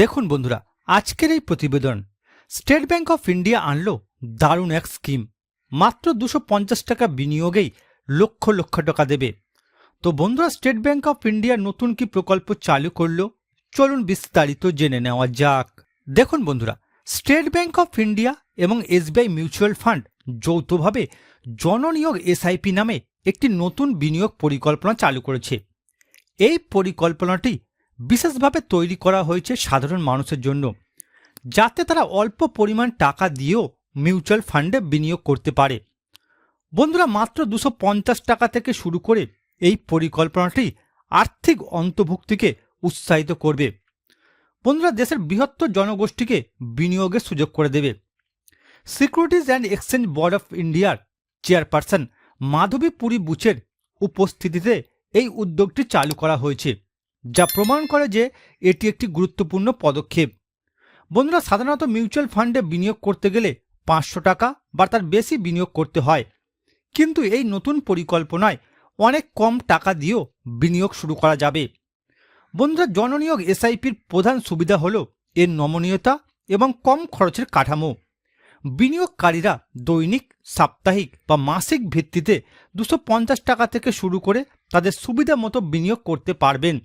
দেখুন বন্ধুরা, আজকের এই প্রতিবেদন, স্টেট ব্যাংক অফ ইন্ডিয়া আনলো দারুণ এক স্কিম। মাত্র দুশো পঞ্চাশ টাকা বিনিয়োগেই লক্ষ লক্ষ টাকা দেবে। তো বন্ধুরা, স্টেট ব্যাংক অফ ইন্ডিয়া নতুন কি প্রকল্প চালু করল? চলুন বিস্তারিত জেনে নেওয়া যাক। দেখুন বন্ধুরা, স্টেট ব্যাংক অফ ইন্ডিয়া এবং এসবিআই মিউচুয়াল ফান্ড যৌথভাবে জননিয়োগ এসআইপি নামে একটি নতুন বিনিয়োগ পরিকল্পনা চালু করেছে। এই পরিকল্পনাটি বিশেষভাবে তৈরি করা হয়েছে সাধারণ মানুষের জন্য, যাতে তারা অল্প পরিমাণ টাকা দিয়েও মিউচুয়াল ফান্ডে বিনিয়োগ করতে পারে। বন্ধুরা, মাত্র দুশো টাকা থেকে শুরু করে এই পরিকল্পনাটি আর্থিক অন্তর্ভুক্তিকে উৎসাহিত করবে। বন্ধুরা, দেশের বৃহত্তর জনগোষ্ঠীকে বিনিয়োগের সুযোগ করে দেবে। Securities and Exchange Board of ইন্ডিয়ার চেয়ারপারসন মাধবী পুরী বুচের উপস্থিতিতে এই উদ্যোগটি চালু করা হয়েছে। যা প্রমাণ করে যে এটি একটি গুরুত্বপূর্ণ পদক্ষেপ। বন্ধুরা, সাধারণত মিউচুয়াল ফান্ডে বিনিয়োগ করতে গেলে পাঁচশো টাকা বা তার বেশি বিনিয়োগ করতে হয়। কিন্তু এই নতুন পরিকল্পনায় অনেক কম টাকা দিয়েও বিনিয়োগ শুরু করা যাবে। বন্ধুরা, জননিয়োগ এসআইপির প্রধান সুবিধা হল এর নমনীয়তা এবং কম খরচের কাঠামো। বিনিয়োগকারীরা দৈনিক, সাপ্তাহিক বা মাসিক ভিত্তিতে দুশো টাকা থেকে শুরু করে তাদের সুবিধা মতো বিনিয়োগ করতে পারবেন।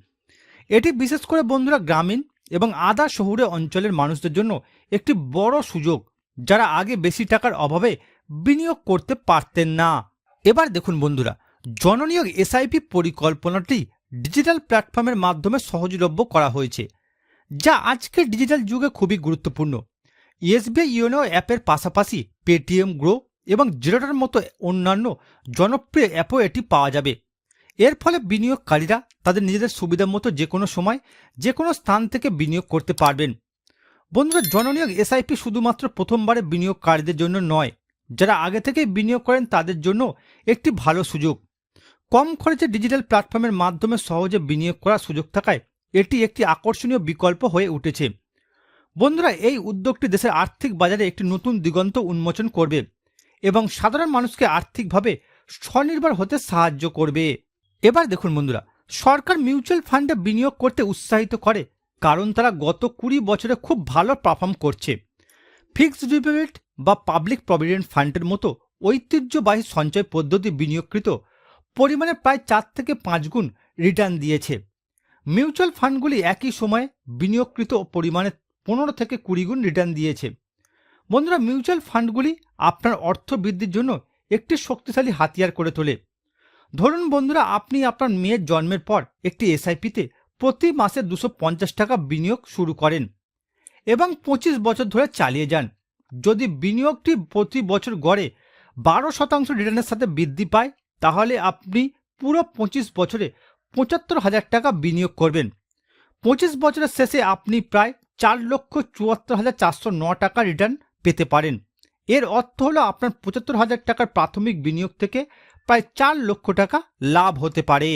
এটি বিশেষ করে বন্ধুরা গ্রামীণ এবং আদা শহুরে অঞ্চলের মানুষদের জন্য একটি বড় সুযোগ, যারা আগে বেশি টাকার অভাবে বিনিয়োগ করতে পারতেন না। এবার দেখুন বন্ধুরা জননিয়োগ এসআইপি পরিকল্পনাটি ডিজিটাল প্ল্যাটফর্মের মাধ্যমে সহজলভ্য করা হয়েছে, যা আজকের ডিজিটাল যুগে খুবই গুরুত্বপূর্ণ। এসবিআই ইউনো অ্যাপের পাশাপাশি পেটিএম গ্রো এবং জিরোটার মতো অন্যান্য জনপ্রিয় অ্যাপও এটি পাওয়া যাবে। এর ফলে বিনিয়োগকারীরা তাদের নিজেদের সুবিধা মতো যে কোনো সময় যে কোনো স্থান থেকে বিনিয়োগ করতে পারবেন। বন্ধুরা, জননিয়োগ এসআইপি শুধুমাত্র প্রথমবারে বিনিয়োগকারীদের জন্য নয়। যারা আগে থেকেই বিনিয়োগ করেন তাদের জন্য একটি ভালো সুযোগ। কম খরচে ডিজিটাল প্ল্যাটফর্মের মাধ্যমে সহজে বিনিয়োগ করার সুযোগ থাকায় এটি একটি আকর্ষণীয় বিকল্প হয়ে উঠেছে। বন্ধুরা, এই উদ্যোগটি দেশের আর্থিক বাজারে একটি নতুন দিগন্ত উন্মোচন করবে এবং সাধারণ মানুষকে আর্থিকভাবে স্বনির্ভর হতে সাহায্য করবে। এবার দেখুন বন্ধুরা, সরকার মিউচুয়াল ফান্ডে বিনিয়োগ করতে উৎসাহিত করে কারণ তারা গত কুড়ি বছরে খুব ভালো পারফর্ম করছে। ফিক্সড ডিপোজিট বা পাবলিক প্রভিডেন্ট ফান্ডের মতো ঐতিহ্যবাহী সঞ্চয় পদ্ধতি বিনিয়োগকৃত পরিমাণে প্রায় চার থেকে পাঁচ গুণ রিটার্ন দিয়েছে। মিউচুয়াল ফান্ডগুলি একই সময়ে বিনিয়োগকৃত পরিমাণে পনেরো থেকে কুড়ি গুণ রিটার্ন দিয়েছে। বন্ধুরা, মিউচুয়াল ফান্ডগুলি আপনার অর্থ বৃদ্ধির জন্য একটি শক্তিশালী হাতিয়ার করে তোলে। ধরুন বন্ধুরা, আপনি আপনার মেয়ের জন্মের পর একটি এসআইপিতে প্রতি মাসে দুশো পঞ্চাশ টাকা বিনিয়োগ শুরু করেন এবং পঁচিশ বছর ধরে চালিয়ে যান। যদি বিনিয়োগটি প্রতি বছর গড়ে বারো শতাংশ রিটার্নের সাথে বৃদ্ধি পায়, তাহলে আপনি পুরো পঁচিশ বছরে পঁচাত্তর হাজার টাকা বিনিয়োগ করবেন। পঁচিশ বছরের শেষে আপনি প্রায় চার লক্ষ চুয়াত্তর হাজার চারশো ন টাকা রিটার্ন পেতে পারেন। এর অর্থ হলো আপনার পঁচাত্তর হাজার টাকার প্রাথমিক বিনিয়োগ থেকে প্রায় চার লক্ষ টাকা লাভ হতে পারে।